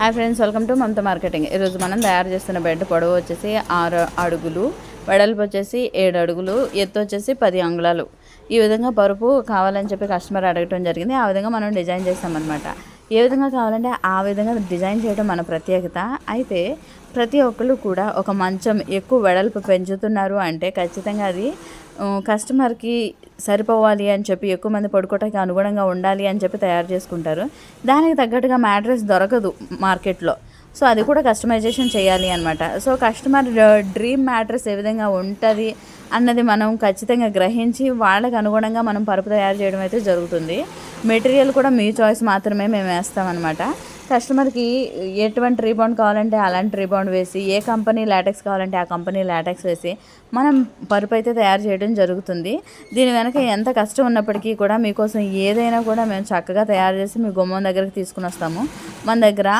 Hi friends welcome to Mamata marketing ఈరోజు మనం తయారు చేస్తున్న బెడ్ పొడవు వచ్చేసి ఆరు అడుగులు వెడల్పు వచ్చేసి ఏడు అడుగులు ఎత్తు వచ్చేసి పది అంగుళాలు. ఈ విధంగా పరుపు కావాలని చెప్పి కస్టమర్ అడగటం జరిగింది. ఆ విధంగా మనం డిజైన్ చేస్తామన్నమాట. ఏ విధంగా కావాలంటే ఆ విధంగా డిజైన్ చేయడం మన ప్రత్యేకత. అయితే ప్రతి ఒక్కరు కూడా ఒక మంచం ఎక్కువ వెడల్పు పెంచుతున్నారు అంటే ఖచ్చితంగా అది కస్టమర్కి సరిపోవాలి అని చెప్పి ఎక్కువ మంది పడుకోవటానికి అనుగుణంగా ఉండాలి అని చెప్పి తయారు చేసుకుంటారు. దానికి తగ్గట్టుగా మ్యాట్రెస్ దొరకదు మార్కెట్లో. సో అది కూడా కస్టమైజేషన్ చేయాలి అనమాట సో కస్టమర్ డ్రీమ్ మ్యాట్రెస్ ఏ విధంగా ఉంటుంది అన్నది మనం ఖచ్చితంగా గ్రహించి వాళ్ళకి అనుగుణంగా మనం పరుపు తయారు చేయడం అయితే జరుగుతుంది. మెటీరియల్ కూడా మీ చాయిస్ మాత్రమే మేము వేస్తామన్నమాట. కస్టమర్కి ఎటువంటి రీబౌండ్ కావాలంటే అలాంటి రీబౌండ్ వేసి ఏ కంపెనీ లాటెక్స్ కావాలంటే ఆ కంపెనీ లాటెక్స్ వేసి మనం పరుపు అయితే తయారు చేయడం జరుగుతుంది. దీని వెనక ఎంత కష్టం ఉన్నప్పటికీ కూడా మీకోసం ఏదైనా కూడా మేము చక్కగా తయారు చేసి మీ గుమ్మం దగ్గరికి తీసుకుని వస్తాము. మన దగ్గర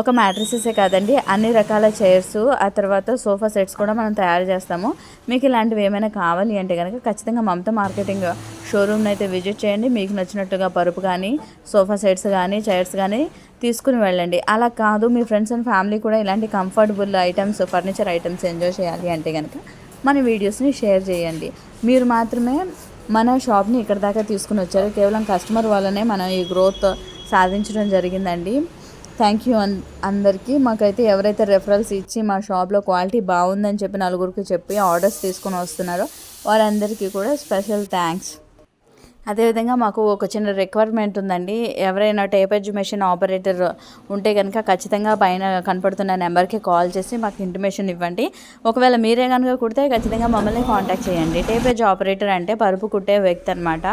ఒక మ్యాట్రిసెసే కాదండి అన్ని రకాల చైర్స్ ఆ తర్వాత సోఫా సెట్స్ కూడా మనం తయారు చేస్తాము. మీకు ఇలాంటివి ఏమైనా కావాలి అంటే కనుక ఖచ్చితంగా మమత మార్కెటింగ్ షోరూమ్ని అయితే విజిట్ చేయండి. మీకు నచ్చినట్టుగా పరుపు కానీ సోఫా సెట్స్ కానీ చైర్స్ కానీ తీసుకుని వెళ్ళండి. అలా కాదు మీ ఫ్రెండ్స్ అండ్ ఫ్యామిలీ కూడా ఇలాంటి comfortable items furniture items enjoy చేయాలి అంటే కనుక మన వీడియోస్ని షేర్ చేయండి. మీరు మాత్రమే మన షాప్ని ఇక్కడ దాకా తీసుకుని వచ్చారు. కేవలం కస్టమర్ వల్లనే మనం ఈ గ్రోత్ సాధించడం జరిగిందండి. థ్యాంక్ యూ అన్ అందరికీ. మాకైతే ఎవరైతే రెఫరల్స్ ఇచ్చి మా షాప్లో క్వాలిటీ బాగుందని చెప్పి నలుగురికి చెప్పి ఆర్డర్స్ తీసుకొని వస్తున్నారో వారందరికీ కూడా స్పెషల్ థ్యాంక్స్ అదేవిధంగా మాకు ఒక చిన్న రిక్వైర్మెంట్ ఉందండి. ఎవరైనా టేప్ మెషిన్ ఆపరేటర్ ఉంటే కనుక ఖచ్చితంగా పైన కనపడుతున్న నెంబర్కి కాల్ చేసి మాకు ఇంటిమేషన్ ఇవ్వండి. ఒకవేళ మీరే కనుక కుడితే ఖచ్చితంగా మమ్మల్ని కాంటాక్ట్ చేయండి. టేప్ ఎడ్జ్ ఆపరేటర్ అంటే పరుపు కుట్టే వ్యక్తి అనమాట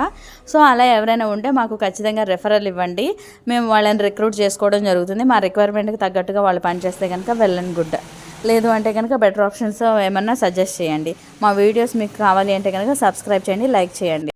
సో అలా ఎవరైనా ఉంటే మాకు ఖచ్చితంగా రెఫరల్ ఇవ్వండి. మేము వాళ్ళని రిక్రూట్ చేసుకోవడం జరుగుతుంది. మా రిక్వైర్మెంట్కి తగ్గట్టుగా వాళ్ళు పనిచేస్తే కనుక వెళ్ళని గుడ్ లేదు అంటే కనుక బెటర్ ఆప్షన్స్ ఏమన్నా సజెస్ట్ చేయండి. మా వీడియోస్ మీకు కావాలి అంటే కనుక సబ్స్క్రైబ్ చేయండి లైక్ చేయండి.